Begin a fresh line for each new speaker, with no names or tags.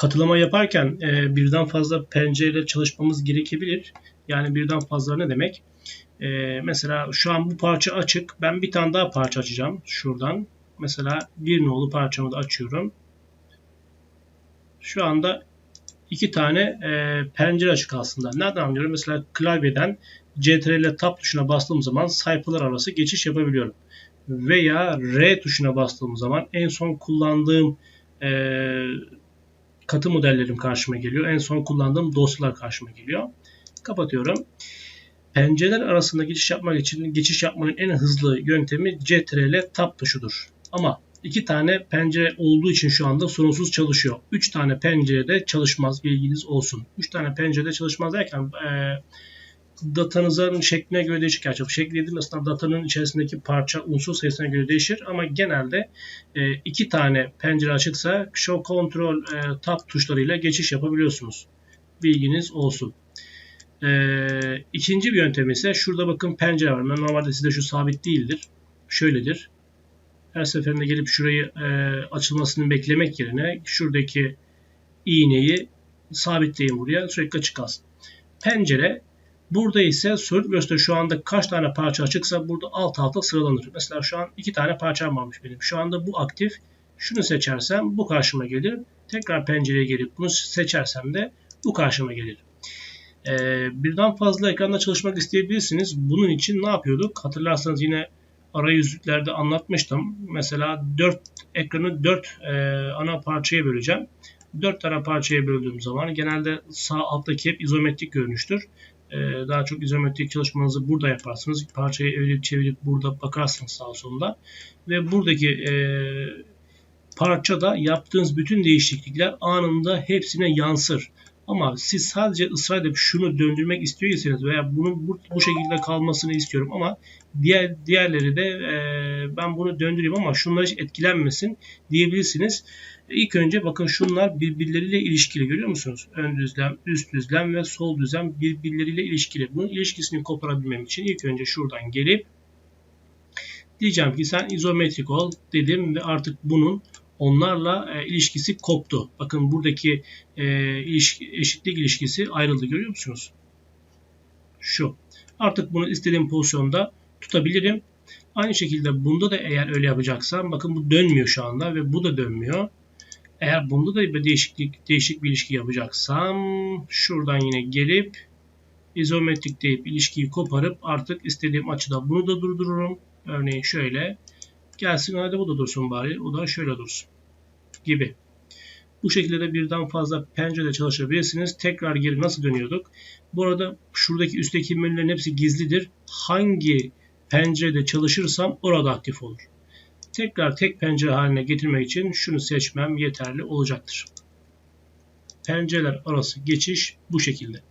katılama yaparken e, birden fazla pencereyle çalışmamız gerekebilir. Yani birden fazla ne demek? E, mesela şu an bu parça açık. Ben bir tane daha parça açacağım şuradan. Mesela bir nolu parçamı da açıyorum. Şu anda iki tane e, pencere açık aslında. Nereden anlıyorum? Mesela klavyeden CTRL Tab tuşuna bastığım zaman sayfalar arası geçiş yapabiliyorum. Veya R tuşuna bastığım zaman en son kullandığım e, katı modellerim karşıma geliyor. En son kullandığım dosyalar karşıma geliyor. Kapatıyorum. Pencereler arasında geçiş yapmak için geçiş yapmanın en hızlı yöntemi CTRL Tab tuşudur. Ama iki tane pencere olduğu için şu anda sorunsuz çalışıyor. Üç tane pencerede çalışmaz bilginiz olsun. Üç tane pencerede çalışmaz derken e, datanızın şekline göre değişir. Gerçi şekli dediğim aslında datanın içerisindeki parça unsur sayısına göre değişir. Ama genelde e, iki tane pencere açıksa Show Control e, Tab tuşlarıyla geçiş yapabiliyorsunuz. Bilginiz olsun. E, ikinci bir yöntem ise şurada bakın pencere var. Normalde sizde şu sabit değildir. Şöyledir. Her seferinde gelip şurayı e, açılmasını beklemek yerine şuradaki iğneyi sabitleyin buraya. Sürekli açık kalsın. Pencere Burada ise SolidWorks'te şu anda kaç tane parça açıksa burada alt alta sıralanır. Mesela şu an iki tane parçam varmış benim. Şu anda bu aktif. Şunu seçersem bu karşıma gelir. Tekrar pencereye gelip bunu seçersem de bu karşıma gelir. Ee, birden fazla ekranda çalışmak isteyebilirsiniz. Bunun için ne yapıyorduk? Hatırlarsanız yine arayüzlüklerde anlatmıştım. Mesela 4 ekranı 4 e, ana parçaya böleceğim. 4 tane parçaya böldüğüm zaman genelde sağ alttaki hep izometrik görünüştür. Ee, daha çok izometrik çalışmanızı burada yaparsınız. Parçayı evirip çevirip burada bakarsınız sağ solda. Ve buradaki e, parçada yaptığınız bütün değişiklikler anında hepsine yansır. Ama siz sadece ısrar edip şunu döndürmek istiyorsanız veya bunun bu, bu şekilde kalmasını istiyorum ama diğer diğerleri de e, ben bunu döndüreyim ama şunlar hiç etkilenmesin diyebilirsiniz. İlk önce bakın şunlar birbirleriyle ilişkili görüyor musunuz? Ön düzlem, üst düzlem ve sol düzlem birbirleriyle ilişkili. Bunun ilişkisini koparabilmem için ilk önce şuradan gelip diyeceğim ki sen izometrik ol dedim ve artık bunun onlarla e, ilişkisi koptu. Bakın buradaki e, ilişki, eşitlik ilişkisi ayrıldı görüyor musunuz? Şu. Artık bunu istediğim pozisyonda tutabilirim. Aynı şekilde bunda da eğer öyle yapacaksam bakın bu dönmüyor şu anda ve bu da dönmüyor. Eğer bunda da bir değişiklik değişik bir ilişki yapacaksam şuradan yine gelip izometrik deyip ilişkiyi koparıp artık istediğim açıda bunu da durdururum. Örneğin şöyle gelsin hadi bu da dursun bari. O da şöyle dursun gibi. Bu şekilde de birden fazla pencerede çalışabilirsiniz. Tekrar geri nasıl dönüyorduk? Bu arada şuradaki üstteki menülerin hepsi gizlidir. Hangi pencerede çalışırsam orada aktif olur tekrar tek pencere haline getirmek için şunu seçmem yeterli olacaktır. Pencereler arası geçiş bu şekilde.